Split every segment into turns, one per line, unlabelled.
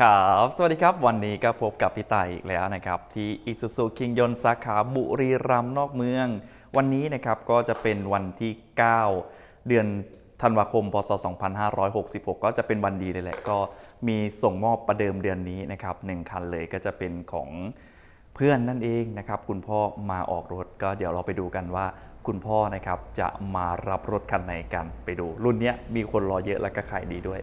ครับ สวัสดีครับ วันนี้ก็พบกับพี่ต่ายอีกแล้วนะครับ ที่อิสุสุคิงยนสาขาบุรีรัมย์นอกเมือง วันนี้นะครับก็จะเป็นวันที่ 9 เดือนธันวาคม พศ 2566 ก็จะเป็นวันดีเลยแหละ ก็มีส่งมอบประเดิมเดือนนี้นะครับหนึ่งคันเลยก็จะเป็นของเพื่อนนั่นเองนะครับ คุณพ่อมาออกรถก็เดี๋ยวเราไปดูกันว่า คุณพ่อนะครับจะมารับรถคันไหนกันไปดู รุ่นนี้มีคนรอเยอะและก็ขายดีด้วย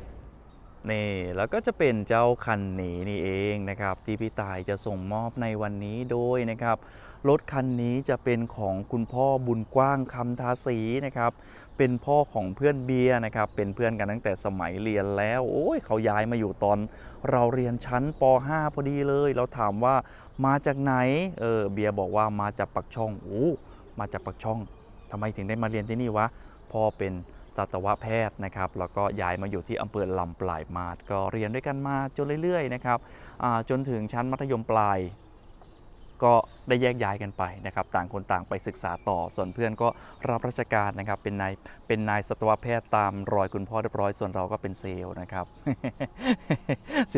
นี่แล้วก็จะเป็นเจ้าคันนี้นี่เองนะครับที่พี่ตายจะส่งมอบในวันนี้โดยนะครับรถคันนี้จะเป็นของคุณพ่อบุญกว้างคำทาสีนะครับเป็นพ่อของเพื่อนเบียร์นะครับเป็นเพื่อนกันตั้งแต่สมัยเรียนแล้วโอ้ยเขาย้ายมาอยู่ตอน เราเรียนชั้นป .5 พอดีเลย เราถามว่ามาจากไหนเออเบียร์บอกว่ามาจากปักช่องโอ้มาจากปักช่องทำไมถึงได้มาเรียนที่นี่วะพ่อเป็น สัตวแพทย์นะครับแล้วก็ย้ายมาอยู่ที่อำเภอลำปลายมาศก็เรียนด้วยกันมาจนเรื่อยๆนะครับจนถึงชั้นมัธยมปลาย ก็ได้แยกย้ายกันไปนะครับต่างคนต่างไปศึกษาต่อ ส่วนเพื่อนก็รับราชการนะครับเป็นนายเป็นนายสัตวแพทย์ตามรอยคุณพ่อเรียบร้อยส่วนเราก็เป็นเซลล์นะครับ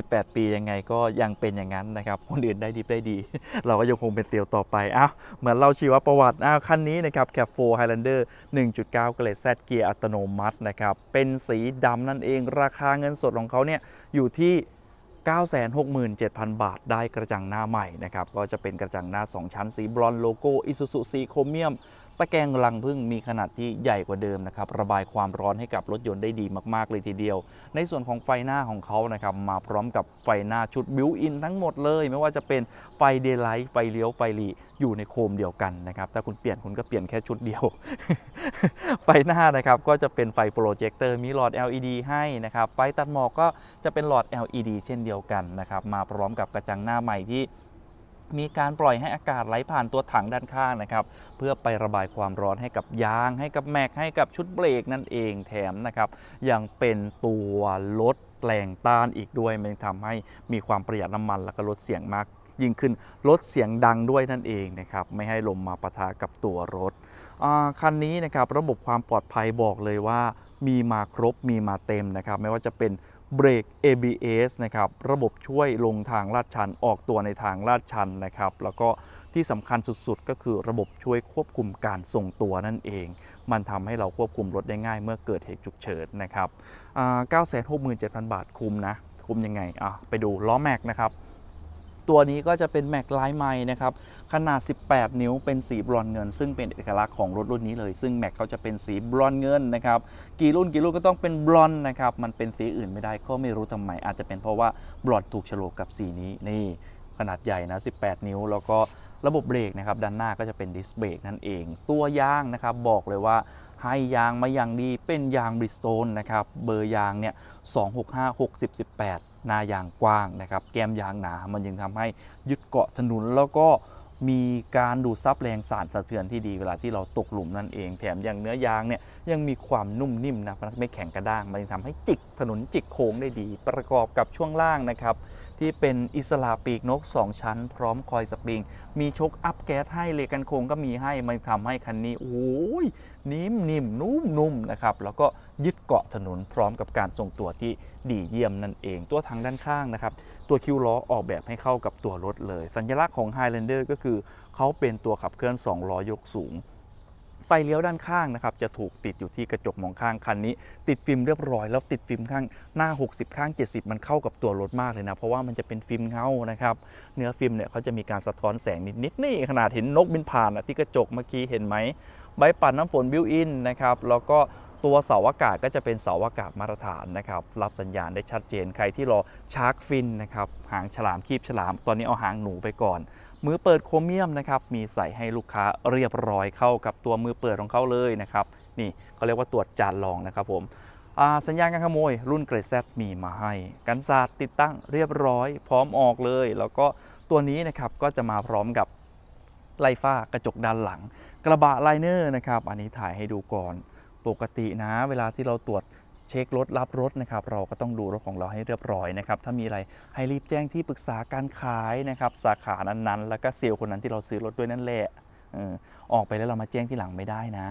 18 ปียังไงก็ยังเป็นอย่างนั้นนะครับคนอื่นได้ดีได้ดี เราก็ยังคงเป็นเซลล์ต่อไปอ้าวเหมือนเราชีวประวัติอ้าวคันนี้นะครับแคปโฟไฮแลนเดอร์1.9 เกรดแซเกียร์อัตโนมัตินะครับเป็นสีดำนั่นเองราคาเงินสดของเขาเนี่ยอยู่ที่ 967,000 บาทได้กระจังหน้าใหม่นะครับ ก็จะเป็นกระจังหน้า 2 ชั้นสีบรอนโลโก้อิสุสุสีโครเมียมตะแกรงรังพึ่งมีขนาดที่ใหญ่กว่าเดิมนะครับระบายความร้อนให้กับรถยนต์ได้ดีมากๆเลยทีเดียว ในส่วนของไฟหน้าของเขานะครับมาพร้อมกับไฟหน้าชุดบิวอินทั้งหมดเลย ไม่ว่าจะเป็นไฟเดย์ไลท์ไฟเลี้ยวไฟหลีอยู่ในโคมเดียวกันนะครับถ้าคุณเปลี่ยนคุณก็เปลี่ยนแค่ชุดเดียว ไฟหน้านะครับก็จะเป็นไฟโปรเจคเตอร์มีหลอด LED ให้นะครับไฟตัดหมอกก็จะเป็นหลอด LED เช่นเดียวกันนะครับมาพร้อมกับกระจังหน้าใหม่ที่ มีการปล่อยให้อากาศไหลผ่านตัวถังด้านข้างนะครับ เพื่อไประบายความร้อนให้กับยาง ให้กับแม็กให้กับชุดเบรกนั่นเองแถมนะครับ ยังเป็นตัวลดแรงต้านอีกด้วย มันทำให้มีความประหยัดน้ำมัน แล้วก็ลดเสียงมากยิ่งขึ้นลดเสียงดังด้วยนั่นเองนะครับไม่ให้ลมมาปะทะกับตัวรถคันนี้นะครับระบบความปลอดภัยบอกเลยว่ามีมาครบมีมาเต็มนะครับ ไม่ว่าจะเป็น เบรก ABS นะครับ ระบบช่วยลงทางลาดชัน ออกตัวในทางลาดชันนะครับ แล้วก็ที่สำคัญสุดๆ ก็คือระบบช่วยควบคุมการทรงตัวนั่นเอง มันทำให้เราควบคุมรถได้ง่ายเมื่อเกิดเหตุฉุกเฉินนะครับอ่า967,000 บาทคุ้มนะ คุ้มยังไงอะไปดูล้อแม็กนะครับ ตัวนี้ก็จะเป็นแม็กไลายใหม่นะครับ ขนาด 18 นิ้วเป็นสีบรอนเงิน ซึ่งเป็นเอกลักษณ์ของรถรุ่นนี้เลย ซึ่งแม็กเขาจะเป็นสีบรอนเงินนะครับ กี่รุ่นกี่รุ่นก็ต้องเป็นบรอนนะครับ มันเป็นสีอื่นไม่ได้ก็ไม่รู้ทำไม อาจจะเป็นเพราะว่าบรอนถูกโฉลกกับสีนี้นี่ขนาดใหญ่นะ 18 นิ้ว แล้วก็ระบบเบรกนะครับด้านหน้าก็จะเป็นดิสเบรกนั่นเอง ตัวยางนะครับบอกเลยว่าให้ยางมาอย่างดีเป็นยางบริสโตนนะครับเบอร์ยางเนี่ย265 60 18 หน้ายางกว้างนะครับแก้มยางหนา มันยังทำให้ยึดเกาะถนนแล้วก็ มีการดูดซับแรงสารสะเทือนที่ดีเวลาที่เราตกหลุมนั่นเอง แถมย่างเนื้อยางเนี่ยยังมีความนุ่มนิ่มนะมันไม่แข็งกระด้าง มันยังทำให้จิกถนนจิกโค้งได้ดี ประกอบกับช่วงล่างนะครับที่เป็นอิสระปีกนก 2 ชั้น พร้อมคอยสปริง มีชกอัพแก๊สให้เลกันโค้งก็มีให้ มันทำให้คันนี้โอ้ยนิ่มนิ่มนุ่มนุ่มนะครับแล้วก็ยึดเกาะถนนพร้อมกับการทรงตัวที่ดีเยี่ยมนั่นเอง ตัวทางด้านข้างนะครับตัวคิวล้อออกแบบให้เข้ากับตัวรถเลย สัญลักษณ์ของ Highlander ก็คือเขาเป็นตัวขับเคลื่อน 2 ล้อยกสูง ไฟเลี้ยวด้านข้างนะครับจะถูกติดอยู่ที่กระจกมองข้างคันนี้ ติดฟิล์มเรียบร้อยแล้วติดฟิล์มข้างหน้า 60 ข้าง 70 มันเข้ากับตัวรถมากเลยนะ เพราะว่ามันจะเป็นฟิล์มเงานะครับเนื้อฟิล์มเนี่ยเขาจะมีการสะท้อนแสงนิดๆนี่ขนาดเห็นนกบินผ่านอะที่กระจกเมื่อกี้เห็นไหมใบปัดน้ำฝนบิวอินนะครับแล้วก็ตัวเสาอากาศก็จะเป็นเสาอากาศมาตรฐานนะครับ รับสัญญาณได้ชัดเจนใครที่รอชาร์กฟินนะครับ หางฉลามคีบฉลาม ตอนนี้เอาหางหนูไปก่อน มือเปิดโครเมียมนะครับมีใส่ให้ลูกค้าเรียบร้อยเข้ากับตัวมือเปิดของเขาเลยนะครับนี่เขาเรียกว่าตรวจจานลองนะครับผมสัญญาณการขโมย รุ่นเกรดแซมีมาให้ กันศาสตร์ติดตั้งเรียบร้อย พร้อมออกเลย แล้วก็ตัวนี้นะครับก็จะมาพร้อมกับไล่ฝ้ากระจกด้านหลัง กระบะไลเนอร์นะครับ อันนี้ถ่ายให้ดูก่อน ปกตินะ เวลาที่เราตรวจ เช็ครถรับรถนะครับเราก็ต้องดูรถของเราให้เรียบร้อยนะครับถ้ามีอะไรให้รีบแจ้งที่ปรึกษาการขายนะครับสาขานั้นๆ แล้วก็เซลล์คนนั้นที่เราซื้อรถด้วยนั่นแหละออกไปแล้วเรามาแจ้งที่หลังไม่ได้นะ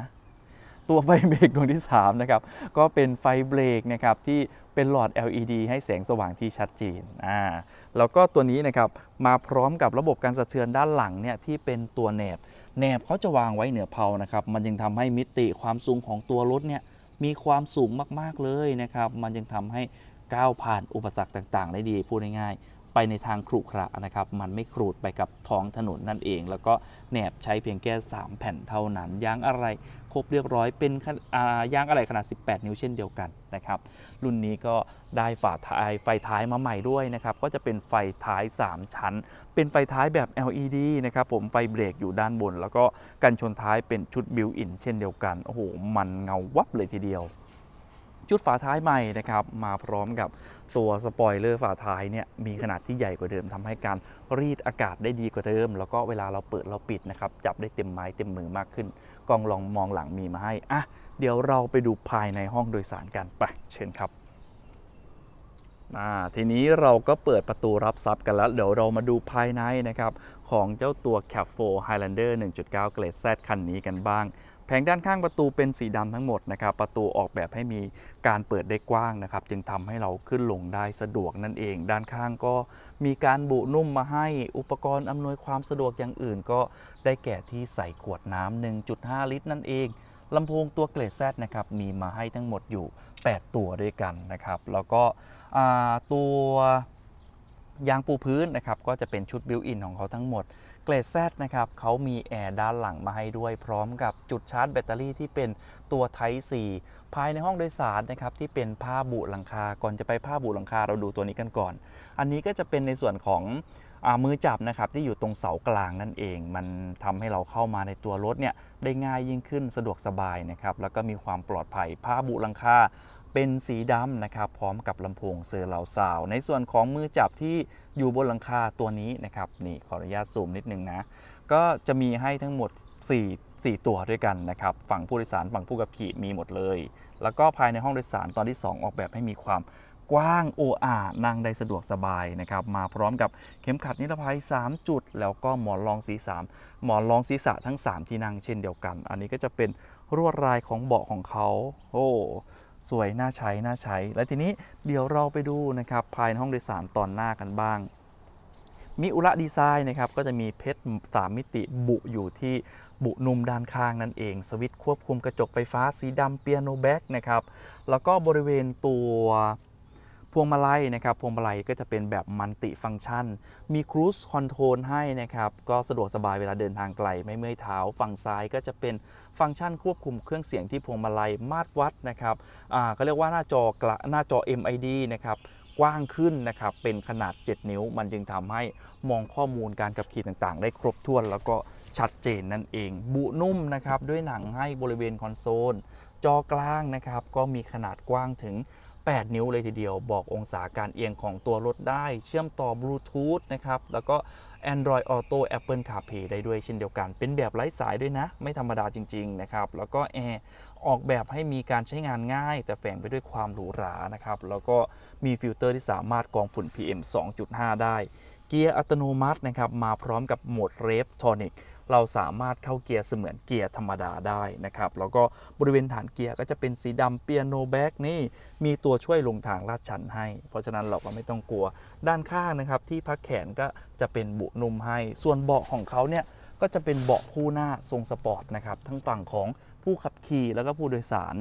ตัวไฟเบรกดวงที่3นะครับก็เป็นไฟเบรกนะครับที่เป็นหลอด LED ให้แสงสว่างที่ชัดเจนอ่าแล้วก็ตัวนี้นะครับมาพร้อมกับระบบการสะเทือนด้านหลังเนี่ยที่เป็นตัวแหนบแหนบเขาจะวางไว้เหนือเพลานะครับมันยังทำให้มิติความสูงของตัวรถเนี่ย มีความสูงมากๆเลยนะครับ มันยังทำให้ก้าวผ่านอุปสรรคต่าง ๆ ได้ดีพูดง่ายๆ ไปในทางขรุขระนะครับ มันไม่ขรูดไปกับท้องถนนนั่นเอง แล้วก็แหนบใช้เพียงแค่ 3 แผ่นเท่านั้น ยางอะไรครบเรียบร้อยเป็นยางอะไรขนาด 18 นิ้วเช่นเดียวกันนะครับ รุ่นนี้ก็ได้ฝาท้ายไฟท้ายมาใหม่ด้วยนะครับ ก็จะเป็นไฟท้าย 3 ชั้น เป็นไฟท้ายแบบ LED นะครับผมไฟเบรกอยู่ด้านบน แล้วก็กันชนท้ายเป็นชุดบิวอินเช่นเดียวกัน โอ้โห มันเงาวับเลยทีเดียว ชุดฝาท้ายใหม่นะครับมาพร้อมกับตัวสปอยเลอร์ฝาท้ายเนี่ยมีขนาดที่ใหญ่กว่าเดิมทำให้การรีดอากาศได้ดีกว่าเดิม แล้วก็เวลาเราเปิดเราปิดนะครับจับได้เต็มไม้เต็มมือมากขึ้นกล้องลองมองหลังมีมาให้อะเดี๋ยวเราไปดูภายในห้องโดยสารกันไปเชิญครับทีนี้เราก็เปิดประตูรับทรัพย์กันแล้ว เดี๋ยวเรามาดูภายในนะครับ ของเจ้าตัว c a p 4 Highlander 1.9 เกรด Z คันนี้กันบ้าง แผงด้านข้างประตูเป็นสีดำทั้งหมดนะครับ ประตูออกแบบให้มีการเปิดได้กว้างนะครับ จึงทำให้เราขึ้นลงได้สะดวกนั่นเอง ด้านข้างก็มีการบุนุ่มมาให้อุปกรณ์อำนวยความสะดวกอย่างอื่น ก็ได้แก่ที่ใส่ขวดน้ำ1.5 ลิตร นั่นเองลำโพงตัวเกรดแซนะครับมีมาให้ทั้งหมดอยู่ 8 ตัวด้วยกันนะครับ แล้วก็ตัวยางปูพื้นนะครับก็จะเป็นชุดบิวอินของเขาทั้งหมด เกรดแซนะครับเขามีแอร์ด้านหลังมาให้ด้วย พร้อมกับจุดชาร์จแบตเตอรี่ที่เป็นตัว Type C ภายในห้องโดยสารนะครับที่เป็นผ้าบุหลังคาก่อนจะไปผ้าบุหลังคาเราดูตัวนี้กันก่อน อันนี้ก็จะเป็นในส่วนของ มือจับนะครับที่อยู่ตรงเสากลางนั่นเอง มันทำให้เราเข้ามาในตัวรถเนี่ยได้ง่ายยิ่งขึ้นสะดวกสบายนะครับแล้วก็มีความปลอดภัยผ้าบุลังคาเป็นสีดำนะครับพร้อมกับลำโพงเซอร์เหลาซาว ในส่วนของมือจับที่อยู่บนหลังคาตัวนี้นะครับนี่ขออนุญาตซูมนิดนึงนะ ก็จะมีให้ทั้งหมด 4 4 ตัวด้วยกันนะครับฝั่งผู้โดยสารฝั่งผู้ขับขี่มีหมดเลย แล้วก็ภายในห้องโดยสารตอนที่ 2 ออกแบบให้มีความ กว้างโออานั่งได้สะดวกสบายนะครับ มาพร้อมกับเข็มขัดนิรภัย 3 จุด แล้วก็หมอนรองศีรษะหมอนรองศีรษะทั้ง 3 ที่นั่งเช่นเดียวกัน อันนี้ก็จะเป็นรวดลายของเบาะของเขาโอ้สวยน่าใช้น่าใช้ และทีนี้เดี๋ยวเราไปดูนะครับภายในห้องโดยสารตอนหน้ากันบ้างมิอุระดีไซน์นะครับก็จะมีเพชรสามมิติบุอยู่ที่บุนุมด้านข้างนั่นเอง สวิตช์ควบคุมกระจกไฟฟ้าสีดำเปียโนแบ็กนะครับ แล้วก็บริเวณตัว พวงมาลัยนะครับพวงมาลัยก็จะเป็นแบบมัลติฟังก์ชัน มีครูซคอนโทรลให้นะครับ ก็สะดวกสบายเวลาเดินทางไกลไม่เมื่อยเท้า ฝั่งซ้ายก็จะเป็นฟังก์ชันควบคุมเครื่องเสียงที่พวงมาลัยมาตรวัดนะครับอ่าก็เรียกว่าหน้าจอกระหน้าจอ MID นะครับกว้างขึ้นนะครับ เป็นขนาด 7 นิ้ว มันจึงทำให้มองข้อมูลการขับขี่ต่างๆ ได้ครบถ้วนแล้วก็ชัดเจนนั่นเอง บุนุ่มนะครับ ด้วยหนังให้บริเวณคอนโซล จอกลางนะครับ ก็มีขนาดกว้างถึง 8 นิ้วเลยทีเดียว บอกองศาการเอียงของตัวรถได้ เชื่อมต่อบลูทูธนะครับ แล้วก็ Android Auto Apple CarPlay ได้ด้วยเช่นเดียวกัน เป็นแบบไร้สายด้วยนะ ไม่ธรรมดาจริง ๆ นะครับ แล้วก็แอร์ออกแบบให้มีการใช้งานง่าย แต่แฝงไปด้วยความหรูหรา นะครับ แล้วก็มีฟิลเตอร์ที่สามารถกรองฝุ่น PM 2.5 ได้ เกียร์อัตโนมัตินะครับ มาพร้อมกับโหมดเรฟทอนิก เราสามารถเข้าเกียร์เสมือนเกียร์ธรรมดาได้นะครับ แล้วก็บริเวณฐานเกียร์ก็จะเป็นสีดำเปียโนแบ็กนี่มีตัวช่วยลงทางลาดชันให้ เพราะฉะนั้นเราก็ไม่ต้องกลัวด้านข้างนะครับ ที่พักแขนก็จะเป็นบุนุ่มให้ ส่วนเบาะของเขาเนี่ยก็จะเป็นเบาะคู่หน้าทรงสปอร์ตนะครับทั้งฝั่งของผู้ขับขี่แล้วก็ผู้โดยสาร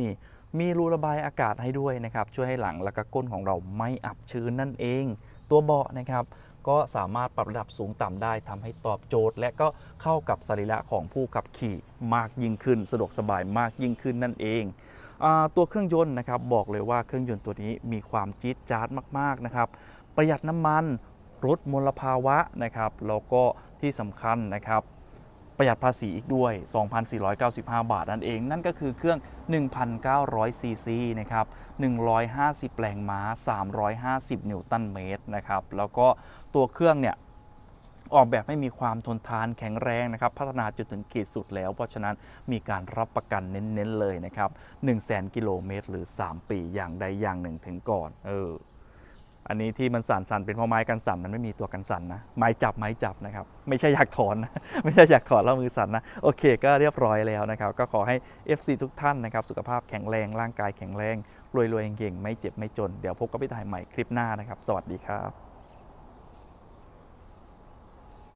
นี่มีรูระบายอากาศให้ด้วยนะครับ ช่วยให้หลังและก็ก้นของเราไม่อับชื้นนั่นเอง ตัวเบาะนะครับ ก็สามารถปรับระดับสูงต่ำได้ทำให้ตอบโจทย์ และก็เข้ากับสรีระของผู้ขับขี่มากยิ่งขึ้น สะดวกสบายมากยิ่งขึ้นนั่นเองอตัวเครื่องยนต์นะครับบอกเลยว่าเครื่องยนต์ตัวนี้มีความจี๊ดจ๊าดมากๆนะครับประหยัดน้ำมันลดมลภาวะนะครับแล้วก็ที่สำคัญนะครับ ประหยัดภาษีอีกด้วย 2,495 บาทนั่นเอง นั่นก็คือเครื่อง 1,900 ซีซีนะครับ 150 แรงม้า 350 นิวตันเมตรนะครับ แล้วก็ตัวเครื่องเนี่ยออกแบบให้มีความทนทานแข็งแรงนะครับ พัฒนาจนถึงขีดสุดแล้ว เพราะฉะนั้นมีการรับประกันเน้นๆเลยนะครับ 1 0 0 0 0 0 กิโลเมตรหรือ 3 ปีอย่างใดอย่างหนึ่งถึงก่อน เออ อันนี้ที่มันสั่นสั่นเป็นเพราะไม้กันสั่นมันไม่มีตัวกันสั่นนะไม้จับไม้จับนะครับ ไม่ใช่อยากถอนนะไม่ใช่อยากถอนแล้วมือสั่นนะโอเค ก็เรียบร้อยแล้วนะครับ ก็ขอให้ FC ทุกท่านนะครับ สุขภาพแข็งแรงร่างกายแข็งแรงรวยๆเก่งๆไม่เจ็บไม่จน เดี๋ยวพบกับพี่ต่ายใหม่คลิปหน้านะครับ สวัสดีครับ